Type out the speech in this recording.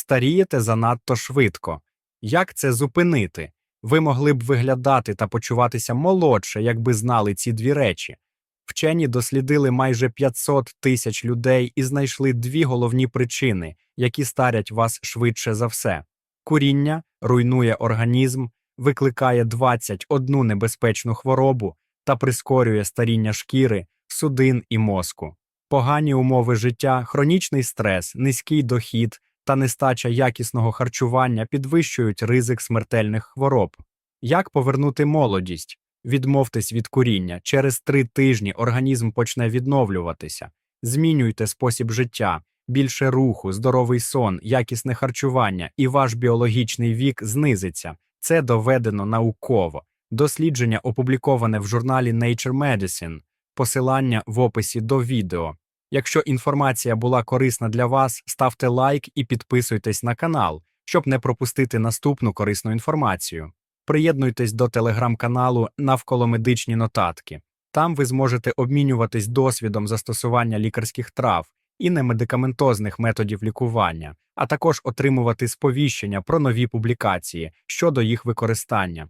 старієте занадто швидко. Як це зупинити? Ви могли б виглядати та почуватися молодше, якби знали ці дві речі. Вчені дослідили майже 500 тисяч людей і знайшли дві головні причини, які старять вас швидше за все. Куріння руйнує організм, викликає 21 небезпечну хворобу та прискорює старіння шкіри, судин і мозку. Погані умови життя, хронічний стрес, низький дохід та нестача якісного харчування підвищують ризик смертельних хвороб. Як повернути молодість? Відмовтесь від куріння. Через три тижні організм почне відновлюватися. Змінюйте спосіб життя, більше руху, здоровий сон, якісне харчування, і ваш біологічний вік знизиться. Це доведено науково. Дослідження опубліковане в журналі Nature Medicine. Посилання в описі до відео. Якщо інформація була корисна для вас, ставте лайк і підписуйтесь на канал, щоб не пропустити наступну корисну інформацію. Приєднуйтесь до телеграм-каналу навколо медичні нотатки. Там ви зможете обмінюватись досвідом застосування лікарських трав і немедикаментозних методів лікування, а також отримувати сповіщення про нові публікації щодо їх використання.